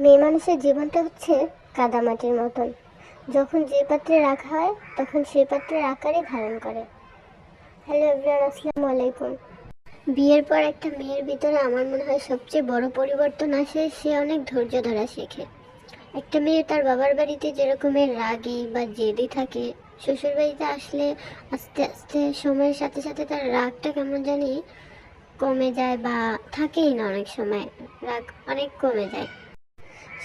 মেয়ে মানুষের জীবনটা হচ্ছে কাদামাটির মতন। যখন যে পাত্রে রাখা হয়, তখন সেই পাত্রের আকারই ধারণ করে। হ্যালো এভরিওয়ান, আসসালামু আলাইকুম। বিয়ের পর একটা মেয়ের ভিতরে আমার মনে হয় সবচেয়ে বড় পরিবর্তন আসে, সে অনেক ধৈর্য ধরা শেখে। একটা মেয়ে তার বাবার বাড়িতে যেরকমের রাগী বা জেদি থাকে, শ্বশুর বাড়িতে আসলে আস্তে আস্তে সময়ের সাথে সাথে তার রাগটা কেমন জানি কমে যায় বা থাকেই না অনেক সময়। রাগ অনেক কমে যায়।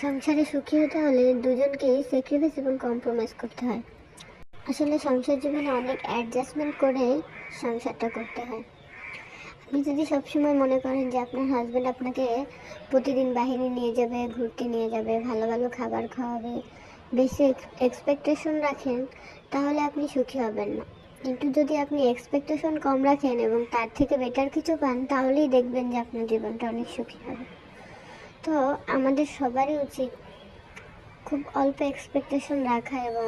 সংসারে সুখী হতে হলে দুজনকেই স্যাক্রিফাইস এবং কম্প্রোমাইজ করতে হয়। আসলে সংসার জীবনে অনেক অ্যাডজাস্টমেন্ট করে সংসারটা করতে হয়। আপনি যদি সবসময় মনে করেন যে আপনার হাজব্যান্ড আপনাকে প্রতিদিন বাহিরে নিয়ে যাবে, ঘুরতে নিয়ে যাবে, ভালো ভালো খাবার খাওয়াবে, বেশি এক্সপেকটেশন রাখেন, তাহলে আপনি সুখী হবেন না। কিন্তু যদি আপনি এক্সপেকটেশন কম রাখেন এবং তার থেকে বেটার কিছু পান, তাহলেই দেখবেন যে আপনার জীবনটা অনেক সুখী হবে। তো আমাদের সবারই উচিত খুব অল্প এক্সপেকটেশন রাখা এবং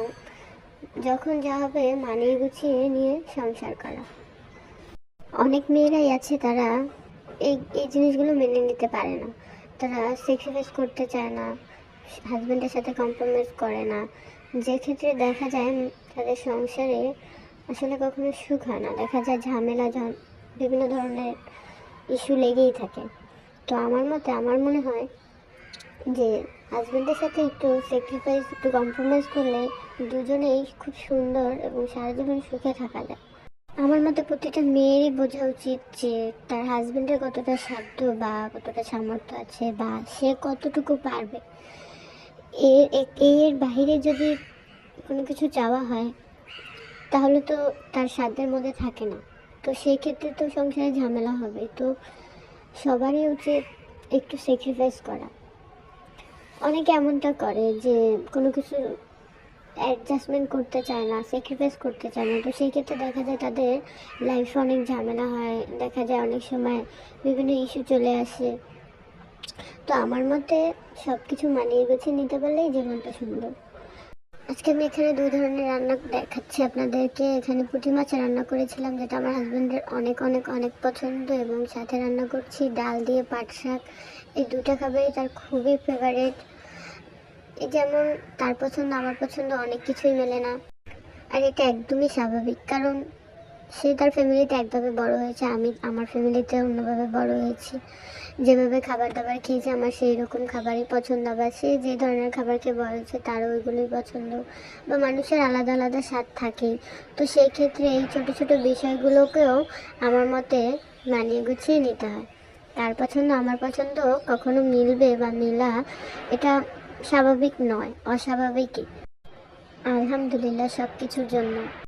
যখন যা হবে মানিয়ে গুছিয়ে নিয়ে সংসার করা। অনেক মেয়েরাই আছে তারা এই এই জিনিসগুলো মেনে নিতে পারে না। তারা স্যাক্রিফাইস করতে চায় না হাজব্যান্ডের সাথে কম্প্রোমাইজ করে না। যে ক্ষেত্রে দেখা যায় তাদের সংসারে আসলে কখনো সুখ হয় না। দেখা যায় ঝামেলা বিভিন্ন ধরনের ইস্যু লেগেই থাকে। তো আমার মতে, আমার মনে হয় যে হাজব্যান্ডের সাথে একটু স্যাক্রিফাইস একটু কম্প্রোমাইজ করলে দুজনেই খুব সুন্দর এবং সারা জীবন সুখে থাকা যায়। আমার মতে প্রতিটা মেয়েরই বোঝা উচিত যে তার হাজব্যান্ডের কতটা সাধ্য বা কতটা সামর্থ্য আছে বা সে কতটুকু পারবে। এর এর বাইরে যদি কোনো কিছু চাওয়া হয়, তাহলে তো তার সাধ্যের মধ্যে থাকে না। তো সেই ক্ষেত্রে তো সংসারে ঝামেলা হবে। তো সবারই উচিত একটু স্যাক্রিফাইস করা। অনেকে এমনটা করে যে কোনো কিছু অ্যাডজাস্টমেন্ট করতে চায় না স্যাক্রিফাইস করতে চায় না। তো সেই ক্ষেত্রে দেখা যায় তাদের লাইফে অনেক ঝামেলা হয়, দেখা যায় অনেক সময় বিভিন্ন ইস্যু চলে আসে। তো আমার মতে সব কিছু মানিয়ে গুছিয়ে নিতে পারলেই জীবনটা সুন্দর। আজকে আমি এখানে দুই ধরনের রান্না দেখাচ্ছি আপনাদেরকে। এখানে পুঁটি মাছ রান্না করেছিলাম, যেটা আমার হাজব্যান্ডের অনেক অনেক অনেক পছন্দ এবং সাথে রান্না করছি ডাল দিয়ে পাট শাক। এই দুটো খাবারই তার খুবই ফেভারেট এই যেমন তার পছন্দ, আমার পছন্দ, অনেক কিছুই মেলে না। আর এটা একদমই স্বাভাবিক, কারণ সে তার ফ্যামিলিতে একভাবে বড় হয়েছে, আমি আমার ফ্যামিলিতে অন্যভাবে বড় হয়েছি। যেভাবে খাবার দাবার খেয়েছে, আমার সেই রকম খাবারই পছন্দ। বা সে যে ধরনের খাবার খেয়ে বড় হয়েছে, তারও ওইগুলোই পছন্দ। বা মানুষের আলাদা আলাদা স্বাদ থাকেই তো সেই ক্ষেত্রে এই ছোটো ছোটো বিষয়গুলোকেও আমার মতে মানিয়ে গুছিয়ে নিতে হয়। তার পছন্দ, আমার পছন্দ কখনো মিলবে বা মিলা, এটা স্বাভাবিক নয়, অস্বাভাবিকই। আলহামদুলিল্লাহ সব কিছুর জন্য।